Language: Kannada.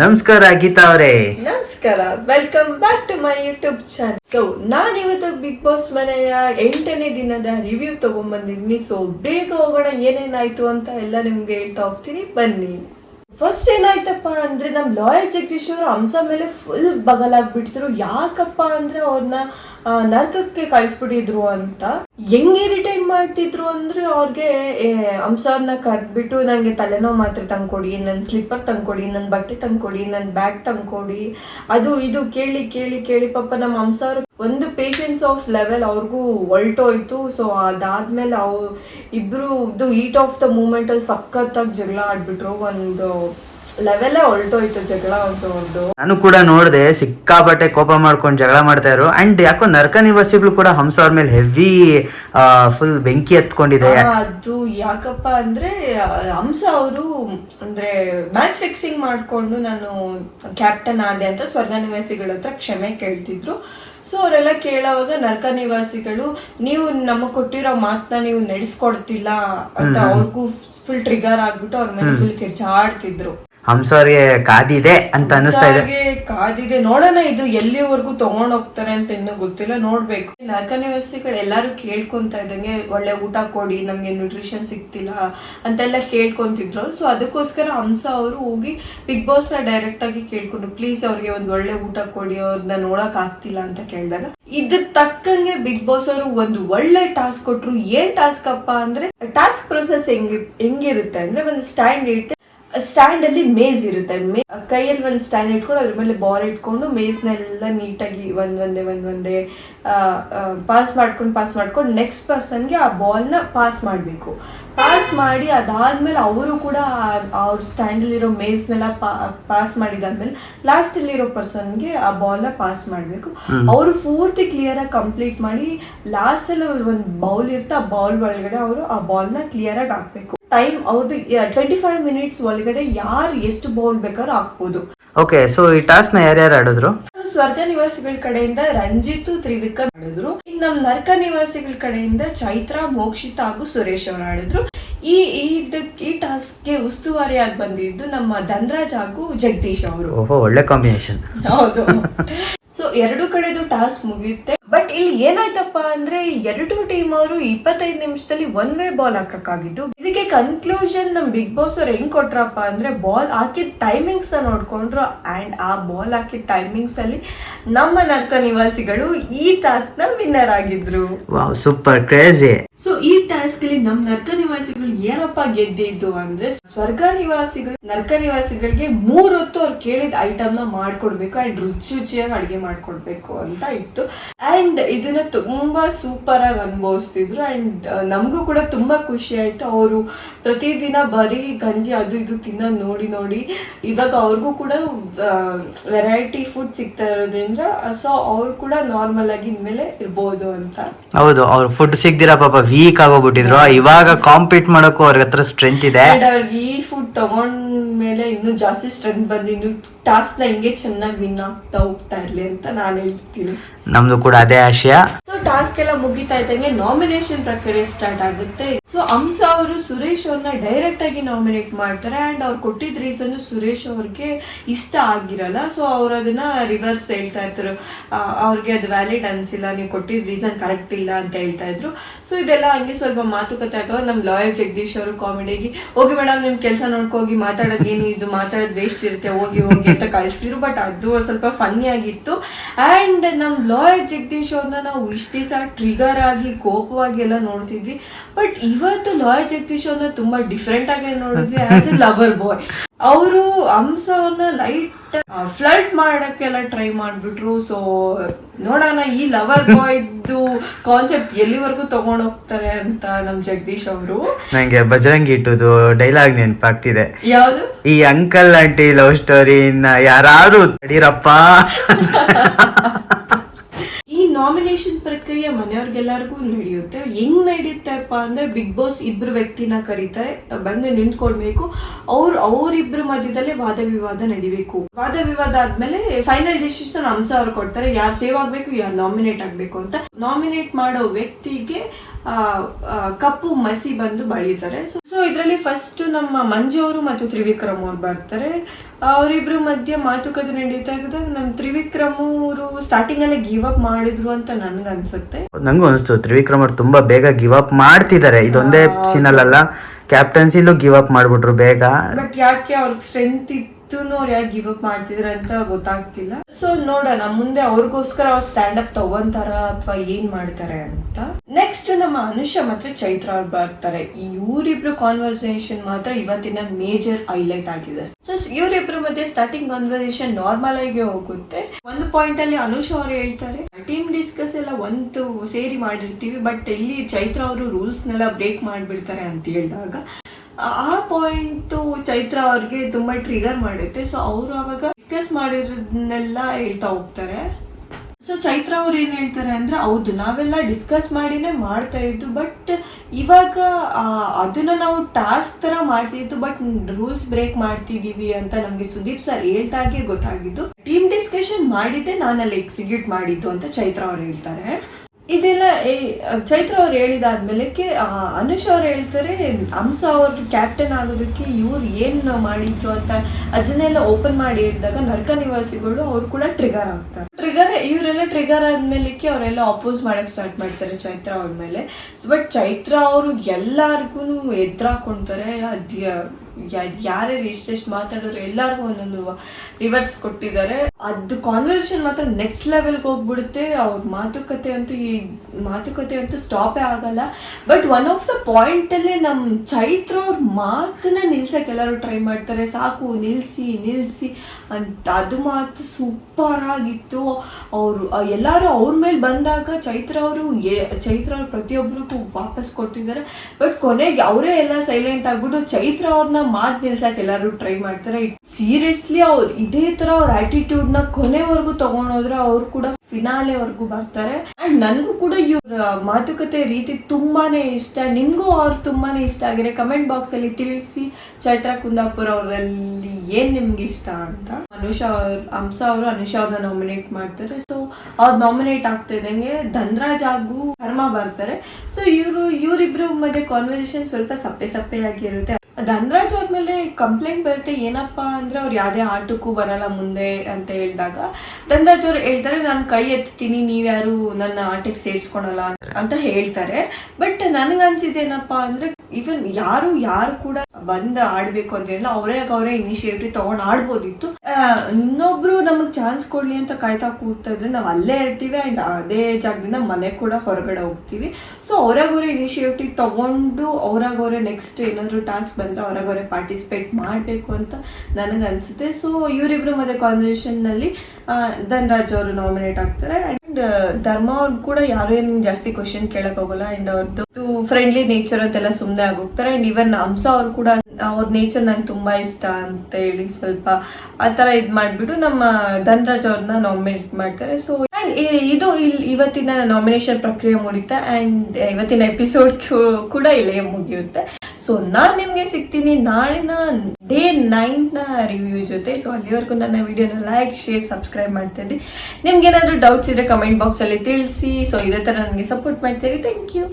ನಮಸ್ಕಾರ, ಗೀತಾ ಅವರೇ. ನಮಸ್ಕಾರ. Welcome back to my YouTube channel so ನಾನಿವತ್ತು ಬಿಗ್ ಬಾಸ್ ಮನೆಯ ಎಂಟನೇ ದಿನದ ರಿವ್ಯೂ ತಗೊಂಡ್ಬಂದಿದ್ನಿ ಸೊ ಬೇಗ ಹೋಗೋಣ, ಏನೇನಾಯ್ತು ಅಂತ ಎಲ್ಲ ನಿಮ್ಗೆ ಹೇಳ್ತಾ ಹೋಗ್ತೀನಿ. ಬನ್ನಿ. ಫಸ್ಟ್ ಏನಾಯ್ತಪ್ಪ ಅಂದ್ರೆ, ನಮ್ ಲಾಯರ್ ಜಗದೀಶ್ ಅವರು ಹಂಸ ಮೇಲೆ ಫುಲ್ ಬಗಲಾಗ್ಬಿಟ್ಟಿದ್ರು. ಯಾಕಪ್ಪ ಅಂದ್ರೆ ಅವ್ರನ್ನ ನರಕಕ್ಕೆ ಕಳಿಸ್ಬಿಟ್ಟಿದ್ರು ಅಂತ. ಹೆಂಗ್ ಇರಿಟೇಟ್ ಮಾಡ್ತಿದ್ರು ಅಂದ್ರೆ ಅವ್ರಿಗೆ ಅಂಸಾರ್ನ ಕರೆದ್ಬಿಟ್ಟು ನಂಗೆ ತಲೆನೋವು ಮಾತ್ರ ತಂದ್ಕೊಡಿ ನನ್ನ ಸ್ಲಿಪ್ಪರ್ ತಂದ್ಕೊಡಿ ನನ್ನ ಬಟ್ಟೆ ತಂದ್ಕೊಡಿ ನನ್ನ ಬ್ಯಾಗ್ ತಂದ್ಕೊಡಿ, ಅದು ಇದು ಕೇಳಿ ಕೇಳಿ ಕೇಳಿ ಪಾಪ ನಮ್ಮ ಅಂಸಾರ್ ಒಂದು ಪೇಷನ್ಸ್ ಆಫ್ ಲೆವೆಲ್ ಅವ್ರಿಗೂ ಹೊಲ್ಟೋಯ್ತು. ಸೊ ಅದಾದ್ಮೇಲೆ ಅವ್ರು ಇಬ್ರು ಇದು ಈಟ್ ಆಫ್ ದ ಮೂಮೆಂಟ್ ಅಲ್ಲಿ ಸಖತ್ತಾಗಿ ಜಗಳ ಆಡ್ಬಿಟ್ರು. ಒಂದು ಲೆವೆಲೇ ಹೊಲ್ಟೋಯ್ತು ಜಗಳ ಅಂತ ನಾನು ಕೂಡ ನೋಡಿದೆ ಸಿಕ್ಕಾಪಟ್ಟೆ ಕೋಪ ಮಾಡ್ಕೊಂಡು ಜಗಳ ಮಾಡ್ತಾ ಇದ್ರು. ಅಂಡ್ ಯಾಕೋ ನರಕ ನಿವಾಸಿಗಳು ಕೂಡ ಹಂಸ ಅವ್ರ ಮೇಲೆ ಹೆವಿ ಫುಲ್ ಬೆಂಕಿ ಹತ್ಕೊಂಡಿದೆ ಅದು ಯಾಕಪ್ಪ ಅಂದ್ರೆ ಹಂಸ ಅವರು ಅಂದ್ರೆ ಮ್ಯಾಚ್ ಫಿಕ್ಸಿಂಗ್ ಮಾಡ್ಕೊಂಡು ನಾನು ಕ್ಯಾಪ್ಟನ್ ಆದೆ ಅಂತ ಸ್ವರ್ಗ ನಿವಾಸಿಗಳ ಹತ್ರ ಕ್ಷಮೆ ಕೇಳ್ತಿದ್ರು. ಸೊ ಅವರೆಲ್ಲ ಕೇಳೋವಾಗ ನರ್ಕ ನಿವಾಸಿಗಳು ನೀವು ನಮಗೆ ಕೊಟ್ಟಿರೋ ಮಾತನ್ನ ನೀವು ನಡೆಸ್ಕೊಡ್ತಿಲ್ಲ ಅಂತ ಅವ್ರಿಗೂ ಫುಲ್ ಟ್ರಿಗರ್ ಆಗ್ಬಿಟ್ಟು ಅವ್ರ ಮೇಲೆ ಫುಲ್ ಕಿರ್ಚಾಡ್ತಿದ್ರು. ಹಂಸ ಅವ್ರಿಗೆ ಕಾದಿದೆ ಅಂತ ಅನಿಸ್ತಾ ಇದೆ. ಕಾದಿದೆ. ನೋಡೋಣ, ಇದು ಎಲ್ಲಿವರೆಗೂ ತಗೊಂಡ್ ಹೋಗ್ತಾರೆ ಅಂತ ಇನ್ನು ಗೊತ್ತಿಲ್ಲ. ನೋಡ್ಬೇಕು. ನಾಲ್ಕನೇ ವ್ಯವಸ್ಥೆಗಳು ಎಲ್ಲಾರು ಕೇಳ್ಕೊಂತ ಇದ್ದಂಗೆ ಒಳ್ಳೆ ಊಟ ಕೊಡಿ, ನಮ್ಗೆ ನ್ಯೂಟ್ರಿಷನ್ ಸಿಗ್ತಿಲ್ಲ ಅಂತೆಲ್ಲ ಕೇಳ್ಕೊಂತಿದ್ರು. ಸೊ ಅದಕ್ಕೋಸ್ಕರ ಹಂಸ ಅವರು ಹೋಗಿ ಬಿಗ್ ಬಾಸ್ನ ಡೈರೆಕ್ಟ್ ಆಗಿ ಕೇಳ್ಕೊಂಡು ಪ್ಲೀಸ್ ಅವ್ರಿಗೆ ಒಂದ್ ಒಳ್ಳೆ ಊಟ ಕೊಡಿ ಅವ್ರನ್ನ ನೋಡಕ್ ಆಗ್ತಿಲ್ಲ ಅಂತ ಕೇಳಿದಾಗ, ಇದ್ರ ತಕ್ಕಂಗೆ ಬಿಗ್ ಬಾಸ್ ಅವರು ಒಂದು ಒಳ್ಳೆ ಟಾಸ್ಕ್ ಕೊಟ್ರು. ಏನ್ ಟಾಸ್ಕ್ ಅಪ್ಪ ಅಂದ್ರೆ ಟಾಸ್ಕ್ ಪ್ರೊಸೆಸ್ ಹೆಂಗಿ, ಹೆಂಗಿರುತ್ತೆ ಅಂದ್ರೆ, ಒಂದು ಸ್ಟ್ಯಾಂಡ್ ಇಟ್ಟು ಸ್ಟ್ಯಾಂಡ್ ಅಲ್ಲಿ ಮೇಜ್ ಇರುತ್ತೆ. ಮೇ ಕೈಯಲ್ಲಿ ಒಂದು ಸ್ಟ್ಯಾಂಡ್ ಇಟ್ಕೊಂಡು ಅದ್ರ ಮೇಲೆ ಬಾಲ್ ಇಟ್ಕೊಂಡು ಮೇಸ್ನೆಲ್ಲ ನೀಟಾಗಿ ಒಂದ್ ಒಂದೇ ಒಂದ್ ಒಂದೇ ಪಾಸ್ ಮಾಡ್ಕೊಂಡು ಪಾಸ್ ಮಾಡ್ಕೊಂಡು ನೆಕ್ಸ್ಟ್ ಪರ್ಸನ್ಗೆ ಆ ಬಾಲ್ನ ಪಾಸ್ ಮಾಡಬೇಕು. ಪಾಸ್ ಮಾಡಿ ಅದಾದ್ಮೇಲೆ ಅವರು ಕೂಡ ಅವ್ರ ಸ್ಟ್ಯಾಂಡಲ್ಲಿರೋ ಮೇಸ್ನೆಲ್ಲ ಪಾಸ್ ಮಾಡಿದಾದ್ಮೇಲೆ ಲಾಸ್ಟಲ್ಲಿರೋ ಪರ್ಸನ್ಗೆ ಆ ಬಾಲ್ನ ಪಾಸ್ ಮಾಡಬೇಕು. ಅವರು ಪೂರ್ತಿ ಕ್ಲಿಯರಾಗಿ ಕಂಪ್ಲೀಟ್ ಮಾಡಿ ಲಾಸ್ಟಲ್ಲಿ ಒಂದು ಬೌಲ್ ಇರುತ್ತೆ ಆ ಬೌಲ್ ಒಳಗಡೆ ಅವರು ಆ ಬಾಲ್ನ ಕ್ಲಿಯರಾಗಿ ಹಾಕ್ಬೇಕು. ಟೈಮ್ ಅವ್ರದ್ದು ಟ್ವೆಂಟಿ ಫೈವ್ ಮಿನಿಟ್ಸ್ ಒಳಗಡೆ ಯಾರು ಎಷ್ಟು ಬೌಲ್ ಬೇಕಾದ್ರೂ ಹಾಕ್ಬೋದು. ಓಕೆ ಸೊ ಈ ಟಾಸ್ಕ್ನ ಯಾರ್ಯಾರು ಆಡಿದ್ರು? ಸ್ವರ್ಗ ನಿವಾಸಿಗಳ ಕಡೆಯಿಂದ ರಂಜಿತ್ ತ್ರಿವಿಕ ಆಡಿದ್ರು. ಇನ್ನು ನಮ್ ನರ್ಕ ನಿವಾಸಿಗಳ ಕಡೆಯಿಂದ ಚೈತ್ರ ಮೋಕ್ಷಿತ ಹಾಗೂ ಸುರೇಶ್ ಅವರು ಆಡಿದ್ರು. ಈ ಈ ಟಾಸ್ಕ್ ಈ ಟಾಸ್ಕ್ಗೆ ಉಸ್ತುವಾರಿಯಾಗಿ ಬಂದಿದ್ದು ನಮ್ಮ ಧನ್ರಾಜ್ ಹಾಗೂ ಜಗದೀಶ್ ಅವರು. ಓಹೋ ಒಳ್ಳೆ ಕಾಂಬಿನೇಷನ್ ಹೌದು. ಸೊ ಎರಡು ಕಡೆದು ಟಾಸ್ಕ್ ಮುಗಿಯುತ್ತೆ. ಬಟ್ ಇಲ್ಲಿ ಏನಾಯ್ತಪ್ಪ ಅಂದ್ರೆ ಎರಡು ಟೀಮ್ ಅವರು ಇಪ್ಪತ್ತೈದು ನಿಮಿಷದಲ್ಲಿ ಒನ್ ವೇ ಬಾಲ್ ಹಾಕಕ್ಕಾಗಿದ್ದು ಇದಕ್ಕೆ ಕನ್ಕ್ಲೂಷನ್ ನಮ್ ಬಿಗ್ ಬಾಸ್ ಅವ್ರು ಹೆಂಗ್ ಕೊಟ್ರಪ್ಪ ಅಂದ್ರೆ ಬಾಲ್ ಹಾಕಿದ ಟೈಮಿಂಗ್ಸ್ ನೋಡ್ಕೊಂಡ್ರು ಅಂಡ್ ಆ ಬಾಲ್ ಹಾಕಿದ ಟೈಮಿಂಗ್ಸ್ ಅಲ್ಲಿ ನಮ್ಮ ನರ್ಕ ನಿವಾಸಿಗಳು ಈ ಟಾಸ್ಕ್ನ ವಿನ್ನರ್ ಆಗಿದ್ರು. ಸೂಪರ್ ಕ್ರೇಜಿ ಸೊ ಈ ಟಾಸ್ಕ್ ಅಲ್ಲಿ ನಮ್ ನರ್ಕ ನಿವಾಸಿಗಳು ಏನಪ್ಪ ಗೆದ್ದಿದ್ದು ಅಂದ್ರೆ ಸ್ವರ್ಗ ನಿವಾಸಿಗಳು ನರ್ಕ ನಿವಾಸಿಗಳಿಗೆ ಮೂರ್ ಹೊತ್ತು ಅವ್ರು ಕೇಳಿದ ಐಟಮ್ನ ಮಾಡ್ಕೊಡ್ಬೇಕು ಅಂಡ್ ರುಚಿ ರುಚಿಯಾಗಿ ಅಡಿಗೆ ಮಾಡ್ಕೊಡ್ಬೇಕು ಅಂತ ಇತ್ತು. ಅಂಡ್ ಇದನ್ನ ತುಂಬಾ ಸೂಪರ್ ಆಗಿ ಅನುಭವಿಸ್ತಿದ್ರು. ಅಂಡ್ ನಮಗೂ ಕೂಡ ತುಂಬಾ ಖುಷಿ ಆಯ್ತು. ಅವರು ಪ್ರತಿದಿನ ಬರೀ ಗಂಜಿ ಅದು ಇದು ತಿನ್ನೋದು ನೋಡಿ ನೋಡಿ ಇವಾಗ ಅವ್ರಿಗೂ ಕೂಡ ವೆರೈಟಿ ಫುಡ್ ಸಿಗ್ತಾ ಇರೋದ್ರಿಂದ ಸೊ ಅವ್ರು ಕೂಡ ನಾರ್ಮಲ್ ಆಗಿ ಇನ್ಮೇಲೆ ಇರ್ಬೋದು ಅಂತ. ಹೌದು ಅವ್ರು ಫುಡ್ ಸಿಗ್ದಿರ ಪಾಪ ವೀಕ್ ಆಗೋಗ್ಬಿಟ್ಟಿದ್ರು. ಇವಾಗ ಕಾಂಪೀಟ್ ಮಾಡೋಕ್ಕೂ ಅವ್ರ ಹತ್ರ ಸ್ಟ್ರೆಂತ್ ಇದೆ. ಅವ್ರಿಗೆ ಈ ಫುಡ್ ತಗೊಂಡ್ಮೇಲೆ ಇನ್ನೂ ಜಾಸ್ತಿ ಸ್ಟ್ರೆಂತ್ ಬಂದು ಇನ್ನು ಟಾಸ್ಕ್ನ ಹಿಂಗೆ ಚೆನ್ನಾಗಿ ವಿನ್ ಆಗ್ತಾ ಹೋಗ್ತಾ ಇರ್ಲಿ ಅಂತ ನಾನು ಹೇಳ್ತೀನಿ. ನಮ್ದು ಕೂಡ ಅದೇ ಆಶಯ. ಸೊ ಟಾಸ್ಕ್ ಎಲ್ಲ ಮುಗಿತಾ ಇದ್ದಂಗೆ ನಾಮಿನೇಷನ್ ಪ್ರಕ್ರಿಯೆ ಸ್ಟಾರ್ಟ್ ಆಗುತ್ತೆ. ಸೊ ಹಂಸ ಅವರು ಸುರೇಶ್ ಅವ್ರನ್ನ ಡೈರೆಕ್ಟ್ ಆಗಿ ನಾಮಿನೇಟ್ ಮಾಡ್ತಾರೆ ಅಂಡ್ ಅವ್ರು ಕೊಟ್ಟಿದ್ದ ರೀಸನ್ ಸುರೇಶ್ ಅವ್ರಿಗೆ ಇಷ್ಟ ಆಗಿರಲ್ಲ. ಸೊ ಅವ್ರು ಅದನ್ನ ರಿವರ್ಸ್ ಹೇಳ್ತಾ ಇದ್ರು. ಅವ್ರಿಗೆ ಅದು ವ್ಯಾಲಿಡ್ ಅನ್ಸಿಲ್ಲ, ನೀವು ಕೊಟ್ಟಿದ್ದ ರೀಸನ್ ಕರೆಕ್ಟ್ ಇಲ್ಲ ಅಂತ ಹೇಳ್ತಾ ಇದ್ರು. ಸೊ ಇದೆಲ್ಲ ಹಂಗೆ ಸ್ವಲ್ಪ ಮಾತುಕತೆ ಆಗೋ ನಮ್ಮ ಲಾಯರ್ ಜಗದೀಶ್ ಅವರು ಕಾಮಿಡಿಗೆ ಹೋಗಿ ಮೇಡಮ್ ನಿಮ್ ಕೆಲಸ ನೋಡ್ಕೋಗಿ ಮಾತಾಡೋದು ಏನು? ಇದು ಮಾತಾಡೋದು ವೇಸ್ಟ್ ಇರುತ್ತೆ, ಹೋಗಿ ಹೋಗಿ ಅಂತ ಕಳಿಸಿದ್ರು. ಬಟ್ ಅದು ಸ್ವಲ್ಪ ಫನ್ನಿ ಆಗಿತ್ತು. ಅಂಡ್ ನಮ್ಮ ಲಾಯರ್ ಜಗದೀಶ್ ಅವ್ರನ್ನ ನಾವು ಇಷ್ಟ ದಿವಸ ಟ್ರಿಗರ್ ಆಗಿ ಕೋಪವಾಗಿ ಎಲ್ಲ ನೋಡ್ತಿದ್ವಿ. ಬಟ್ ಇವತ್ತು ಲಾಯ್ ಜಗದೀಶ್ ಅವ್ರನ್ನ ತುಂಬಾ ಡಿಫ್ರೆಂಟ್ ಆಗಿ ನೋಡಿದ್ವಿ ಆಸ್ ಎ ಲವರ್ ಬಾಯ್ ಅವರು ಹಂಸವನ್ನ ಲೈಟ್ ಫ್ಲರ್ಟ್ ಮಾಡಕ್ಕೆಲ್ಲ ಟ್ರೈ ಮಾಡ್ಬಿಟ್ರು. ಸೊ ನೋಡೋಣ ಈ ಲವರ್ ಬಾಯ್ದು ಕಾನ್ಸೆಪ್ಟ್ ಎಲ್ಲಿವರೆಗೂ ತಗೊಂಡ್ ಹೋಗ್ತಾರೆ ಅಂತ ನಮ್ ಜಗದೀಶ್ ಅವರು. ನಂಗೆ ಬಜರಂಗಿ ಇಟ್ಟುದು ಡೈಲಾಗ್ ನೆನಪಾಗ್ತಿದೆ. ಯಾವ್ದು? ಈ ಅಂಕಲ್ ಆಂಟಿ ಲವ್ ಸ್ಟೋರಿನ ಯಾರಾದ್ರೂ ತಡೀರಪ್ಪ ನಾಮಿನೇಷನ್ ಪ್ರಕ್ರಿಯೆ ಮನೆಯವ್ರಿಗೆಲ್ಲರಿಗೂ ನಡೆಯುತ್ತೆ. ಹೆಂಗ್ ನಡೆಯುತ್ತೆಪ್ಪ ಅಂದ್ರೆ ಬಿಗ್ ಬಾಸ್ ಇಬ್ರು ವ್ಯಕ್ತಿನ ಕರೀತಾರೆ. ಬಂದು ನಿಂತ್ಕೊಳ್ಬೇಕು. ಅವ್ರು ಅವರಿಬ್ರ ಮಧ್ಯದಲ್ಲೇ ವಾದ ವಿವಾದ ನಡಿಬೇಕು. ವಾದ ವಿವಾದ ಆದ್ಮೇಲೆ ಫೈನಲ್ ಡಿಸಿಷನ್ ಅಂಶ ಅವ್ರು ಕೊಡ್ತಾರೆ. ಯಾರು ಸೇವ್ ಆಗ್ಬೇಕು, ಯಾರು ನಾಮಿನೇಟ್ ಆಗ್ಬೇಕು ಅಂತ. ನಾಮಿನೇಟ್ ಮಾಡೋ ವ್ಯಕ್ತಿಗೆ ಕಪ್ಪು ಮಸಿ ಬಂದು ಬಳಿತಾರೆ. ಸೊ ಇದರಲ್ಲಿ ಫಸ್ಟ್ ನಮ್ಮ ಮಂಜು ಅವರು ಮತ್ತು ತ್ರಿವಿಕ್ರಮ್ ಅವ್ರು ಬರ್ತಾರೆ. ಅವರಿಬ್ರು ಮಧ್ಯೆ ಮಾತುಕತೆ ನಡೀತಾ ಇದ್ದಾಗ ನಮ್ ತ್ರಿವಿಕ್ರಮ್ ಅವರು ಸ್ಟಾರ್ಟಿಂಗ್ ಅಲ್ಲಿ ಗಿವ್ ಅಪ್ ಮಾಡಿದ್ರು ಅಂತ ನನ್ಗೆ ಅನ್ಸುತ್ತೆ. ನಂಗೂ ಅನಿಸ್ತು. ತ್ರಿವಿಕ್ರಮ್ ಅವ್ರು ತುಂಬಾ ಬೇಗ ಗಿವ್ ಅಪ್ ಮಾಡ್ತಿದ್ದಾರೆ. ಇದೊಂದೇ ಸೀನಲ್ಲ ಕ್ಯಾಪ್ಟನ್ಸಿಲೂ ಗಿವ್ ಅಪ್ ಮಾಡ್ಬಿಟ್ರು ಬೇಗ. ಬಟ್ ಯಾಕೆ ಅವ್ರಿಗೆ ಸ್ಟ್ರೆಂತ್ ಇತ್ತು ಅವ್ರು ಯಾಕೆ ಗಿವ್ ಅಪ್ ಮಾಡ್ತಿದ್ರೆ ಅಂತ ಗೊತ್ತಾಗ್ತಿಲ್ಲ. ಸೊ ನೋಡೋಣ, ಮುಂದೆ ಅವ್ರಿಗೋಸ್ಕರ ಅವ್ರು ಸ್ಟ್ಯಾಂಡ್ ಅಪ್ ತಗೊಂತಾರ ಅಥವಾ ಏನ್ ಮಾಡ್ತಾರೆ ಅಂತ. ನೆಕ್ಸ್ಟ್ ನಮ್ಮ ಅನುಷ ಮತ್ತೆ ಚೈತ್ರ ಅವ್ರು ಬರ್ತಾರೆ. ಇವರಿಬ್ರು ಕಾನ್ವರ್ಸೇಷನ್ ಮಾತ್ರ ಇವತ್ತಿನ ಮೇಜರ್ ಹೈಲೈಟ್ ಆಗಿದೆ. ಸೊ ಇವರಿಬ್ರು ಮಧ್ಯೆ ಸ್ಟಾರ್ಟಿಂಗ್ ಕಾನ್ವರ್ಸೇಷನ್ ನಾರ್ಮಲ್ ಆಗಿ ಹೋಗುತ್ತೆ. ಒಂದು ಪಾಯಿಂಟ್ ಅಲ್ಲಿ ಅನುಷ ಅವ್ರು ಹೇಳ್ತಾರೆ ಟೀಮ್ ಡಿಸ್ಕಸ್ ಎಲ್ಲ ಒಂದು ಸೇರಿ ಮಾಡಿರ್ತೀವಿ ಬಟ್ ಇಲ್ಲಿ ಚೈತ್ರ ಅವರು ರೂಲ್ಸ್ ನೆಲ್ಲ ಬ್ರೇಕ್ ಮಾಡ್ಬಿಡ್ತಾರೆ ಅಂತ ಹೇಳಿದಾಗ ಆ ಪಾಯಿಂಟ್ ಚೈತ್ರ ಅವ್ರಿಗೆ ತುಂಬಾ ಟ್ರಿಗರ್ ಮಾಡುತ್ತೆ ಸೊ ಅವರು ಆವಾಗ ಡಿಸ್ಕಸ್ ಮಾಡಿರೋದನ್ನೆಲ್ಲ ಹೇಳ್ತಾ ಹೋಗ್ತಾರೆ. ಸೊ ಚೈತ್ರ ಅವ್ರು ಏನ್ ಹೇಳ್ತಾರೆ ಅಂದ್ರೆ, ಹೌದು, ನಾವೆಲ್ಲ ಡಿಸ್ಕಸ್ ಮಾಡಿನೇ ಮಾಡ್ತಾ ಇದ್ದು ಬಟ್ ಇವಾಗ ಅದನ್ನ ನಾವು ಟಾಸ್ಕ್ ತರ ಮಾಡ್ತಿದ್ದು ಬಟ್ ರೂಲ್ಸ್ ಬ್ರೇಕ್ ಮಾಡ್ತಿದೀವಿ ಅಂತ ನಮ್ಗೆ ಸುದೀಪ್ ಸರ್ ಹೇಳ್ದಾಗೆ ಗೊತ್ತಾಗಿದ್ದು. ಟೀಮ್ ಡಿಸ್ಕಷನ್ ಮಾಡಿದ್ದೆ ನಾನಲ್ಲಿ ಎಕ್ಸಿಕ್ಯೂಟ್ ಮಾಡಿದ್ದು ಅಂತ ಚೈತ್ರ ಅವ್ರು ಹೇಳ್ತಾರೆ. ಇದೆಲ್ಲ ಚೈತ್ರ ಅವ್ರು ಹೇಳಿದಾದ್ಮೇಲೆಕ್ಕೆ ಅನುಷ್ ಅವ್ರು ಹೇಳ್ತಾರೆ, ಹಂಸ ಅವ್ರು ಕ್ಯಾಪ್ಟನ್ ಆಗೋದಕ್ಕೆ ಇವ್ರು ಏನು ಮಾಡಿದ್ರು ಅಂತ ಅದನ್ನೆಲ್ಲ ಓಪನ್ ಮಾಡಿ ಹೇಳಿದಾಗ ನರ್ಕ ನಿವಾಸಿಗಳು ಅವ್ರು ಕೂಡ ಟ್ರಿಗರ್ ಆಗ್ತಾರೆ. ಟ್ರಿಗರ್ ಇವರೆಲ್ಲ ಟ್ರಿಗರ್ ಆದ್ಮೇಲೆ ಅವರೆಲ್ಲ ಅಪೋಸ್ ಮಾಡಕ್ ಸ್ಟಾರ್ಟ್ ಮಾಡ್ತಾರೆ ಚೈತ್ರ ಅವ್ರ ಮೇಲೆ. ಬಟ್ ಚೈತ್ರ ಅವರು ಎಲ್ಲಾರ್ಗು ಎದ್ರಾಕೊಂತಾರೆ ಅದ್ ಯಾರ್ಯಾರು ಎಷ್ಟೆಷ್ಟು ಮಾತಾಡೋರು ಎಲ್ಲರಿಗೂ ಒಂದೊಂದು ರಿವರ್ಸ್ ಕೊಟ್ಟಿದ್ದಾರೆ. ಅದು ಕಾನ್ವರ್ಸೇಷನ್ ಮಾತ್ರ ನೆಕ್ಸ್ಟ್ ಲೆವೆಲ್ಗೆ ಹೋಗ್ಬಿಡುತ್ತೆ. ಅವ್ರ ಮಾತುಕತೆ ಅಂತೂ ಈ ಮಾತುಕತೆ ಅಂತೂ ಸ್ಟಾಪೇ ಆಗಲ್ಲ. ಬಟ್ ಒನ್ ಆಫ್ ದ ಪಾಯಿಂಟಲ್ಲೇ ನಮ್ಮ ಚೈತ್ರ ಅವ್ರ ಮಾತನ್ನ ನಿಲ್ಸಕ್ಕೆ ಎಲ್ಲರೂ ಟ್ರೈ ಮಾಡ್ತಾರೆ. ಸಾಕು ನಿಲ್ಲಿಸಿ ನಿಲ್ಲಿಸಿ ಅಂತ. ಅದು ಮಾತು ಸೂಪರ್ ಆಗಿತ್ತು. ಅವರು ಎಲ್ಲರೂ ಅವ್ರ ಮೇಲೆ ಬಂದಾಗ ಚೈತ್ರ ಅವರು ಚೈತ್ರ ಅವ್ರು ಪ್ರತಿಯೊಬ್ಬರಿಗೂ ವಾಪಸ್ ಕೊಟ್ಟಿದ್ದಾರೆ. ಬಟ್ ಕೊನೆಗೆ ಅವರೇ ಎಲ್ಲ ಸೈಲೆಂಟ್ ಆಗಿಬಿಟ್ಟು ಚೈತ್ರ ಅವ್ರನ್ನ ಮಾತು ನಿಲ್ಸಕ್ಕೆ ಎಲ್ಲರೂ ಟ್ರೈ ಮಾಡ್ತಾರೆ. ಸೀರಿಯಸ್ಲಿ ಅವ್ರು ಇದೇ ತರ ಅವ್ರ ನ ಕೊನೆವರೆಗೂ ತಗೊಂಡೋದ್ರೆ ಅವ್ರು ಕೂಡ ಫಿನಾಲೆವರೆಗೂ ಬರ್ತಾರೆ. ಅಂಡ್ ನನಗೂ ಕೂಡ ಇವ್ರ ಮಾತುಕತೆ ರೀತಿ ತುಂಬಾನೇ ಇಷ್ಟ. ನಿಮ್ಗೂ ಅವ್ರು ತುಂಬಾನೇ ಇಷ್ಟ ಆಗಿದೆ ಕಮೆಂಟ್ ಬಾಕ್ಸ್ ಅಲ್ಲಿ ತಿಳಿಸಿ. ಚೈತ್ರ ಕುಂದಾಪುರ ಅವರಲ್ಲಿ ಏನ್ ನಿಮ್ಗೆ ಇಷ್ಟ ಅಂತ. ಅನುಷಾ ಅವ್ರ, ಹಂಸ ಅವರು ಅನುಷಾ ಅವ್ರನ್ನ ನಾಮಿನೇಟ್ ಮಾಡ್ತಾರೆ. ಸೊ ಅವ್ರು ನಾಮಿನೇಟ್ ಆಗ್ತಾ ಇದ್ದಂಗೆ ಧನ್ರಾಜ್ ಹಾಗೂ ಕರ್ಮ ಬರ್ತಾರೆ. ಸೊ ಇವರು, ಇವರಿಬ್ರು ಮಧ್ಯೆ ಕಾನ್ವರ್ಸೇಷನ್ ಸ್ವಲ್ಪ ಸಪ್ಪೆ ಸಪ್ಪೆ ಆಗಿರುತ್ತೆ. ಧನ್ರಾಜ್ ಅವ್ರ ಮೇಲೆ ಕಂಪ್ಲೇಂಟ್ ಬರುತ್ತೆ, ಏನಪ್ಪಾ ಅಂದ್ರೆ ಅವ್ರು ಯಾವುದೇ ಆಟಕ್ಕೂ ಬರಲ್ಲ ಮುಂದೆ ಅಂತ ಹೇಳಿದಾಗ, ಧನ್ರಾಜ್ ಅವ್ರು ಹೇಳ್ತಾರೆ, ನಾನು ಕೈ ಎತ್ತೀನಿ, ನೀವ್ಯಾರು ನನ್ನ ಆಟಕ್ಕೆ ಸೇರಿಸ್ಕೊಳಲ್ಲ ಅಂತ ಹೇಳ್ತಾರೆ. ಬಟ್ ನನಗನ್ಸಿದ್ದೇನಪ್ಪಾ ಅಂದ್ರೆ ಇವನ್ ಯಾರು ಯಾರು ಕೂಡ ಬಂದು ಆಡ್ಬೇಕು ಅಂತ ಇಲ್ಲ. ಅವರೇ ಅವರೇ ಇನಿಷಿಯೇಟಿವ್ ತಗೊಂಡ್ ಆಡ್ಬೋದಿತ್ತು. ಇನ್ನೊಬ್ರು ನಮಗೆ ಚಾನ್ಸ್ ಕೊಡ್ಲಿ ಅಂತ ಕಾಯ್ತಾ ಕೂತಿದ್ರೆ ನಾವು ಅಲ್ಲೇ ಇರ್ತೀವಿ ಅಂಡ್ ಅದೇ ಜಾಗದಿಂದ ಮನೆ ಕೂಡ ಹೊರಗಡೆ ಹೋಗ್ತೀವಿ. ಸೊ ಅವರಾಗವ್ರೆ ಇನಿಷಿಯೇಟಿವ್ ತಗೊಂಡು ಅವ್ರಾಗವ್ರೆ ನೆಕ್ಸ್ಟ್ ಏನಾದರೂ ಟಾಸ್ಕ್ ಬಂದ್ರೆ ಅವ್ರಾಗವ್ರೆ ಪಾರ್ಟಿಸಿಪೇಟ್ ಮಾಡಬೇಕು ಅಂತ ನನಗೆ ಅನ್ಸುತ್ತೆ. ಸೊ ಇವರಿಬ್ರು ಮತ್ತೆ ಕಾನ್ವರ್ಸೇಷನ್ನಲ್ಲಿ ಧನ್ರಾಜ್ ಅವರು ನಾಮಿನೇಟ್ ಆಗ್ತಾರೆ. ಅಂಡ್ ಧರ್ಮ ಅವ್ರು ಕೂಡ ಯಾರು ಏನು ಜಾಸ್ತಿ ಕ್ವಶನ್ ಕೇಳಕ್ ಹೋಗಲ್ಲ ಅಂಡ್ ಅವ್ರದ್ದು ಫ್ರೆಂಡ್ಲಿ ನೇಚರ್ ಅಂತೆಲ್ಲ ಸುಮ್ಮನೆ ಆಗೋಗ್ತಾರೆ ಅಂಡ್ ಇವನ್ ಹಂಸ ಅವ್ರು ಕೂಡ ಅವ್ರ ನೇಚರ್ ನಂಗೆ ತುಂಬಾ ಇಷ್ಟ ಅಂತ ಹೇಳಿ ಸ್ವಲ್ಪ ಆ ತರ ಇದು ಮಾಡಿಬಿಟ್ಟು ನಮ್ಮ ಧನ್ರಾಜ್ ಅವ್ರನ್ನ ನಾಮಿನೇಟ್ ಮಾಡ್ತಾರೆ. ಸೊ ಇದು ಇವತ್ತಿನ ನಾಮಿನೇಷನ್ ಪ್ರಕ್ರಿಯೆ ಮುಗಿತಾ ಅಂಡ್ ಇವತ್ತಿನ ಎಪಿಸೋಡ್ ಕೂಡ ಇಲ್ಲೇ ಮುಗಿಯುತ್ತೆ. ಸೊ ನಾನು ನಿಮಗೆ ಸಿಗ್ತೀನಿ ನಾಳಿನ ಡೇ ನೈನ್ನ ರಿವ್ಯೂ ಜೊತೆ. ಸೊ ಅಲ್ಲಿವರೆಗೂ ನನ್ನ ವಿಡಿಯೋನ ಲೈಕ್ ಶೇರ್ ಸಬ್ಸ್ಕ್ರೈಬ್ ಮಾಡ್ತಾ ನಿಮ್ಗೆ ಏನಾದರೂ ಡೌಟ್ಸ್ ಇದ್ರೆ ಕಮೆಂಟ್ ಬಾಕ್ಸಲ್ಲಿ ತಿಳಿಸಿ. ಸೊ ಇದೇ ಥರ ನನಗೆ ಸಪೋರ್ಟ್ ಮಾಡ್ತೀರಿ ಥ್ಯಾಂಕ್ ಯು